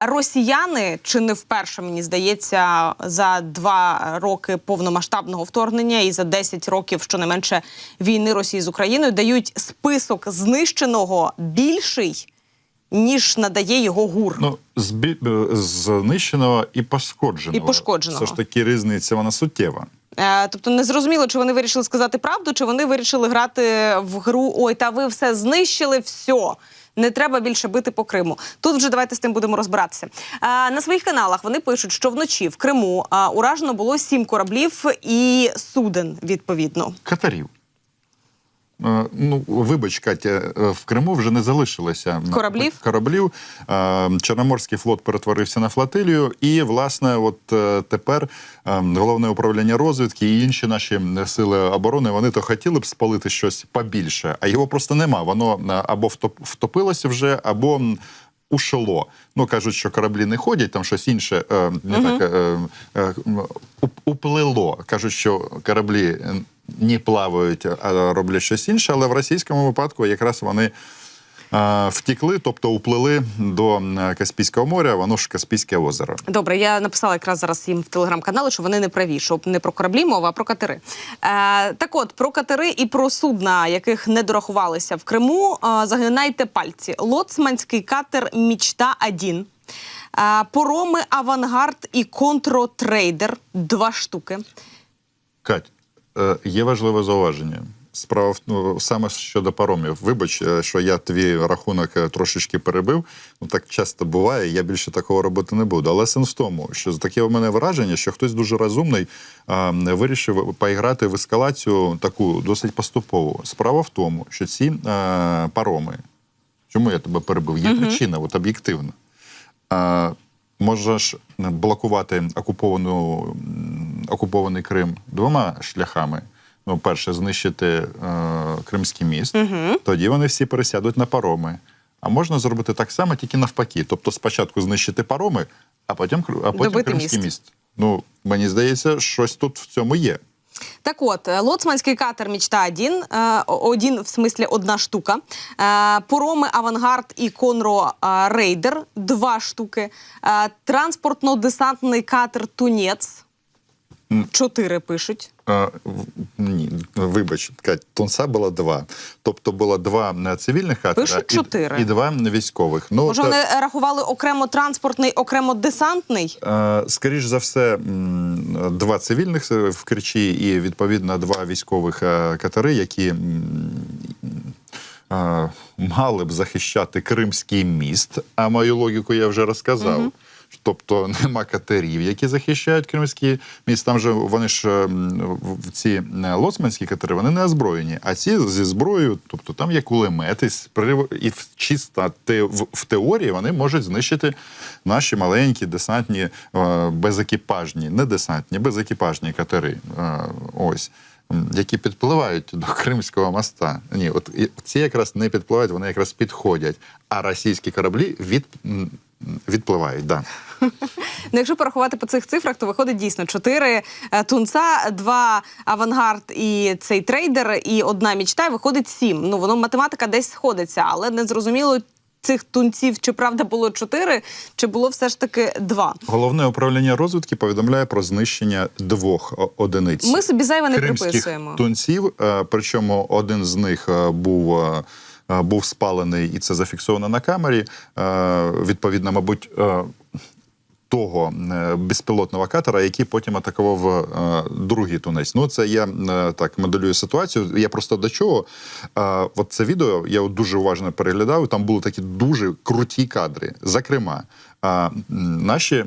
Росіяни чи не вперше мені здається за два роки повномасштабного вторгнення і за 10 років щонайменше війни Росії з Україною дають список знищеного більший ніж надає його ГУР. Ну, збі... е, знищеного і пошкодженого. І пошкодженого. Все ж таки різниця вона суттєва. Е, тобто не зрозуміло, чи вони вирішили сказати правду, чи вони вирішили грати в гру Ой, та ви все знищили, все. Не треба більше бити по Криму. Тут вже давайте з тим будемо розбиратися. А, на своїх каналах вони пишуть, що вночі в Криму а, уражено було сім кораблів і суден відповідно. Катарів. Е, Ну, вибач, Катя, е, в Криму вже не залишилося Кораблів? кораблів. Е, Чорноморський флот перетворився на флотилію, і, власне, от тепер головне управління розвідки і інші наші сили оборони вони то хотіли б спалити щось побільше, а його просто нема. Воно або втоп- втопилося вже, або. Ушло. Ну кажуть, що кораблі не ходять, там щось інше не так м, уп- уплило. Кажуть, що кораблі не плавають, а роблять щось інше. Але в російському випадку якраз вони втікли, тобто уплили до Каспійського моря, воно ж Каспійське озеро. Добре, я написала якраз зараз їм в телеграм-каналі, що вони не праві, що не про кораблі мова, а про катери. Е, так от про катери і про судна, яких не дорахувалися в Криму. Е, загинайте пальці. Лоцманський катер Мічта 1 Е, Пороми Авангард і Контротрейдер два штуки. Кать, є важливе зауваження. Справа ну, саме щодо паромів. Вибач, е, що я твій рахунок е, трошечки перебив. Ну так часто буває. Я більше такого робити не буду. Але сенс в тому, що таке у мене враження, що хтось дуже розумний а, вирішив поіграти в ескалацію таку досить поступову. Справа в тому, що ці е, пароми, чому я тебе перебив? Є причина, от об'єктивна. Можеш блокувати окуповану, окупований Крим двома шляхами. Ну, перше, знищити е, Кримський міст, тоді вони всі пересядуть на пароми. А можна зробити так само, тільки навпаки. Тобто спочатку знищити пароми, а потім, а потім Добити Кримський міст. міст. Ну, мені здається, щось тут в цьому є. Так от, е, лоцманський катер Мічта 1 е, один, в смислі одна штука. Е, Пороми Авангард і Конро Рейдер два штуки. Транспортно-десантний катер Тунець. Чотири пишуть. А, ні, вибач, Кать, Тунца було два. Тобто було два е, цивільних катера і- і, два військових. Ну, Може, та- вони рахували окремо транспортний, окремо десантний? Е, Скоріш за все, два цивільних е, в Керчі і відповідно два військових катери, які мали б захищати Кримський міст. А мою логіку я вже розказав. Тобто нема катерів, які захищають Кримський міст. Там же вони ж ем, в- ці е, лоцманські катери вони не озброєні. А ці зі зброєю, тобто там є кулемети, і чисто в, теорії вони можуть знищити наші маленькі десантні е, безекіпажні, не десантні, безекіпажні катери. Е, ось. Які підпливають до Кримського моста. Ні, от ці якраз не підпливають, вони якраз підходять. А російські кораблі від, відпливають. Да. Ну, якщо порахувати по цих цифрах, то виходить дійсно чотири е, тунца, два авангард і цей трейдер, і одна мічта, і виходить сім. Ну воно математика десь сходиться, але не зрозуміло цих тунців, чи правда було чотири, чи було все ж таки два. Головне управління розвідки повідомляє про знищення двох одиниць. Ми собі зайве не кримських приписуємо. тунців. е, Причому один з них е, був. Е, Був спалений, і це зафіксовано на камері. Е, Відповідно, мабуть, е, того безпілотного катера, який потім атакував другий тунець. Ну, це я так моделюю ситуацію. Я просто до чого. От це відео я дуже уважно переглядав. Там були такі дуже круті кадри. Зокрема, наші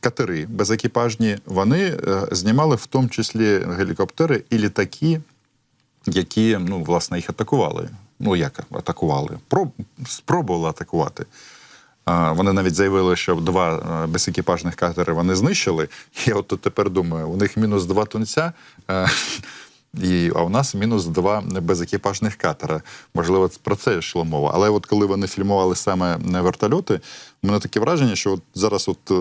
катери безекіпажні, вони знімали в тому числі гелікоптери і літаки, які ну, власне їх атакували. Ну як атакували? Про, спробували атакувати. Вони навіть заявили, що два е, безекіпажних катери вони знищили. Я от тепер думаю, у них мінус два тунця, е, і, а у нас мінус два безекіпажних катера. Можливо, про це йшло мова. Але от коли вони фільмували саме на вертольоти, у мене таке враження, що от зараз от е,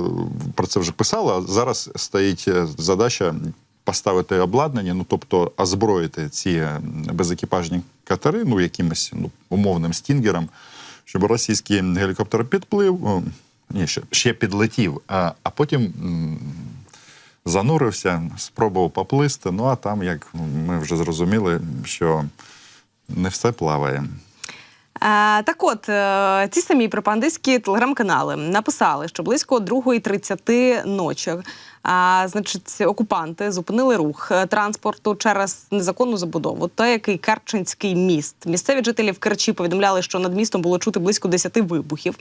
про це вже писали, а зараз стоїть е, задача поставити обладнання, ну тобто озброїти ці безекіпажні катери, ну якимось ну, умовним стінгером, щоб російський гелікоптер підплив, ні, ще, ще підлетів, а, а потім занурився, спробував поплисти. Ну а там, як ми вже зрозуміли, що не все плаває. Так от, е, ці самі пропагандистські телеграм-канали написали, що близько 2.30 ночі а, значить, окупанти зупинили рух е, транспорту через незаконну забудову, та який Керченський міст. Місцеві жителі в Керчі повідомляли, що над містом було чути близько 10 вибухів.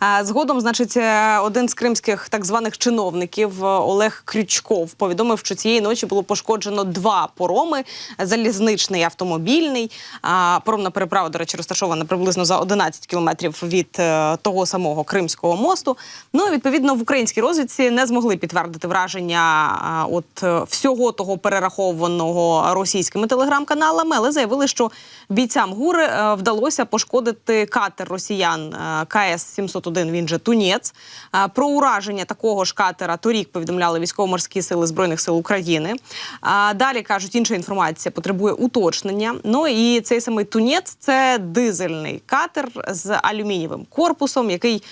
А, згодом, значить, е, один з кримських так званих чиновників е, Олег Крючков повідомив, що цієї ночі було пошкоджено два пороми: залізничний і автомобільний. А, Паромна переправа, до речі, розташована приблизно за 11 кілометрів від того самого Кримського мосту. Ну відповідно в українській розвідці не змогли підтвердити враження а, от е, всього того перерахованого російськими телеграм-каналами, але заявили, що бійцям ГУРи е, вдалося пошкодити катер росіян е, КС 701 Він же Тунець. Про ураження такого ж катера торік повідомляли військово-морські сили збройних сил України. Далі кажуть, інша інформація потребує уточнення. Ну і цей самий Тунець це дизельний катер з алюмінієвим корпусом, який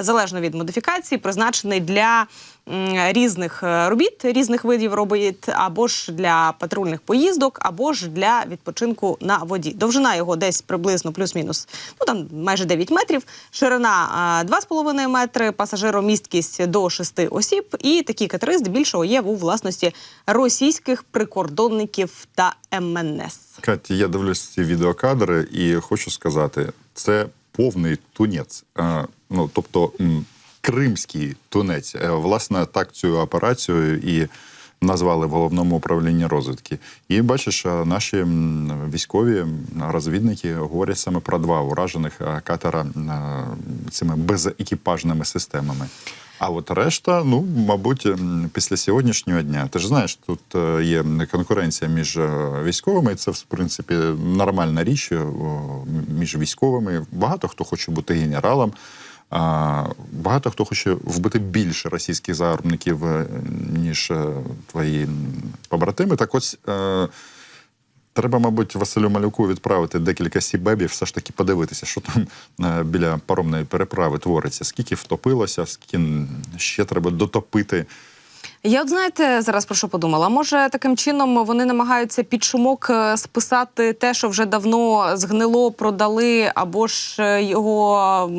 залежно від модифікації призначений для різних е, робіт, різних видів робіт, або ж для патрульних поїздок, або ж для відпочинку на воді. Довжина його десь приблизно плюс-мінус, ну там майже 9 метрів, ширина а, 2,5 метри, пасажиромісткість до 6 осіб. І такі катери здебільшого є у власності російських прикордонників та МНС. Каті, я дивлюсь ці відеокадри і хочу сказати, це повний тунець. Е, ну, тобто кримський тунець. Е, Власне, так цю операцію і назвали в головному управлінні розвідки. І бачиш, е, наші військові розвідники говорять саме про два уражених е, катера цими безекіпажними системами. А от решта, ну мабуть, після сьогоднішнього дня. Ти ж знаєш, тут є конкуренція між військовими, це в принципі нормальна річ між військовими. Багато хто хоче бути генералом. Багато хто хоче вбити більше російських загарбників, е, ніж е, твої побратими. Так ось е, Треба, мабуть, Василю Малюку відправити декілька сібебів, все ж таки подивитися, що там біля паромної переправи твориться, скільки втопилося, скільки ще треба дотопити. Я от знаєте зараз про що подумала? Може таким чином вони намагаються під шумок списати те, що вже давно згнило, продали, або ж його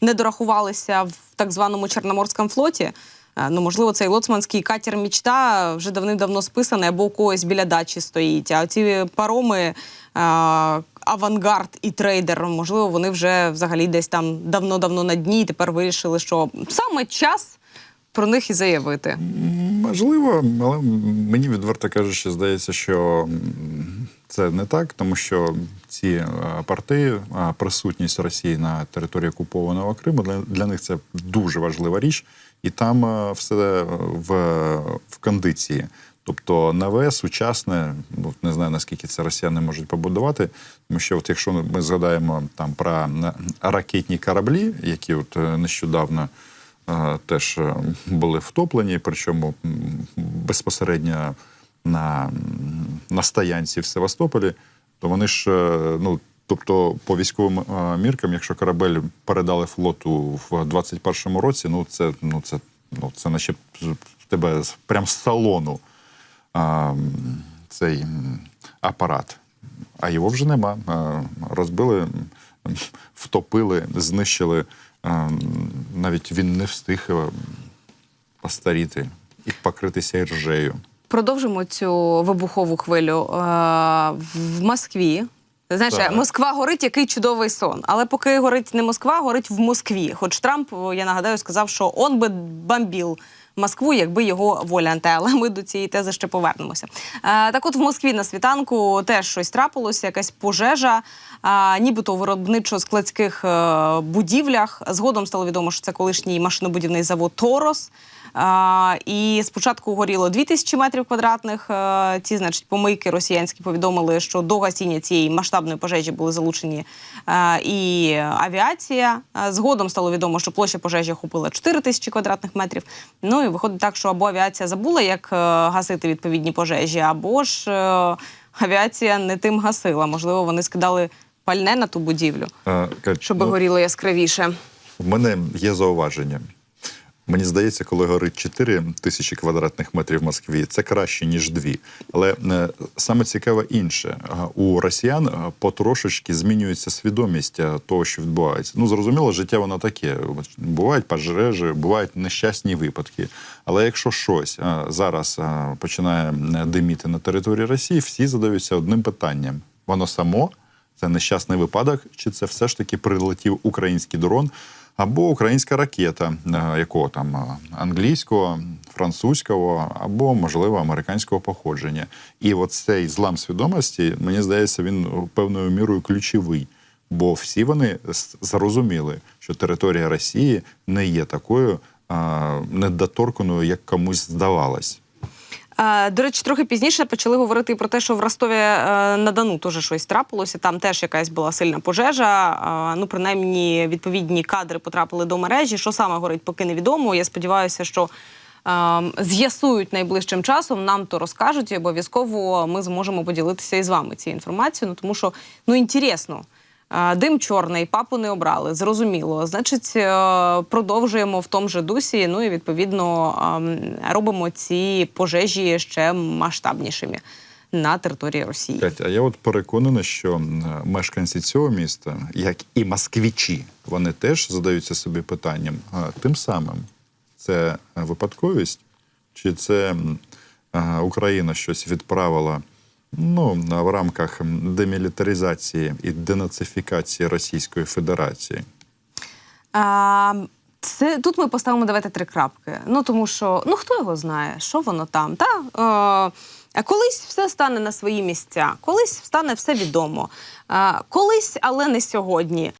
не дорахувалися в так званому Чорноморському флоті. Е, Ну, можливо, цей лоцманський катер мічта вже давним-давно списаний або у когось біля дачі стоїть. А ці пароми е, авангард і трейдер, можливо, вони вже взагалі десь там давно-давно на дні. і Тепер вирішили, що саме час про них і заявити. Можливо, але мені відверто кажучи, здається, що це не так, тому що ці е, порти, е, присутність Росії на території окупованого Криму для, для них це дуже важлива річ, і там е, все в, в кондиції. Тобто нове, сучасне, ну не знаю наскільки це росіяни можуть побудувати. Тому що, от якщо ми згадаємо там про ракетні кораблі, які от нещодавно е, теж були втоплені, причому безпосередньо на, на стоянці в Севастополі, то вони ж, е, ну, тобто, по військовим е, міркам, якщо корабель передали флоту в 21-му році, ну це, ну, це, ну, це наче тебе прям з салону а, цей апарат. А його вже нема. Розбили, втопили, знищили. Навіть він не встиг е, постаріти і покритися ржею. Продовжимо цю вибухову хвилю Е, в Москві. Знаєш, Так. Москва горить, який чудовий сон. Але поки горить не Москва, горить в Москві. Хоч Трамп, я нагадаю, сказав, що он би бомбив Москву, якби його воля не те. Але ми до цієї тези ще повернемося. Е, так от в Москві на світанку теж щось трапилося, якась пожежа, е, нібито у виробничо-складських е, будівлях. Згодом стало відомо, що це колишній машинобудівний завод Торос. А, і спочатку горіло 2000 метрів квадратних. Е, Ці, значить, помийки росіянські повідомили, що до гасіння цієї масштабної пожежі були залучені е, і авіація. Е, Згодом стало відомо, що площа пожежі охопила 4 тисячі квадратних метрів. Ну і виходить так, що або авіація забула, як гасити відповідні пожежі, або ж авіація не тим гасила. Можливо, вони скидали пальне на ту будівлю, Е, щоб ну, горіло яскравіше. В мене є зауваження. Мені здається, коли горить 4 тисячі квадратних метрів в Москві, це краще, ніж дві. Але е, саме цікаве інше. Е, У росіян е, потрошечки змінюється свідомість того, що відбувається. Ну, зрозуміло, життя воно таке. Бувають пожежі, бувають нещасні випадки. Але якщо щось зараз починає диміти на території Росії, всі задаються одним питанням: воно само це нещасний випадок, чи це все ж таки прилетів український дрон або українська ракета, е, якого там е, англійського, французького або, можливо, американського походження. І от цей злам свідомості, мені здається, він е, певною мірою ключовий. Бо всі вони зрозуміли, що територія Росії не є такою недоторканою, як комусь здавалось. Е, До речі, трохи пізніше почали говорити про те, що в Ростові е, на Дону теж щось трапилося. Там теж якась була сильна пожежа. Е, Ну, принаймні, відповідні кадри потрапили до мережі. Що саме горить, поки невідомо. Я сподіваюся, що з'ясують найближчим часом. Нам то розкажуть, і обов'язково ми зможемо поділитися із вами цією інформацією. Ну тому що ну інтересно. Дим чорний, папу не обрали, зрозуміло. Значить, е, продовжуємо в тому же дусі. Ну і відповідно робимо ці пожежі ще масштабнішими на території Росії. Катя, а я от переконаний, що мешканці цього міста, як і москвічі, вони теж задаються собі питанням тим самим: це випадковість, чи це Україна щось відправила ну, в рамках демілітаризації і денацифікації Російської Федерації? А, це тут ми поставимо давайте три крапки. Ну тому що ну хто його знає, що воно там, та е, колись все стане на свої місця, колись стане все відомо. Е, колись, але не сьогодні.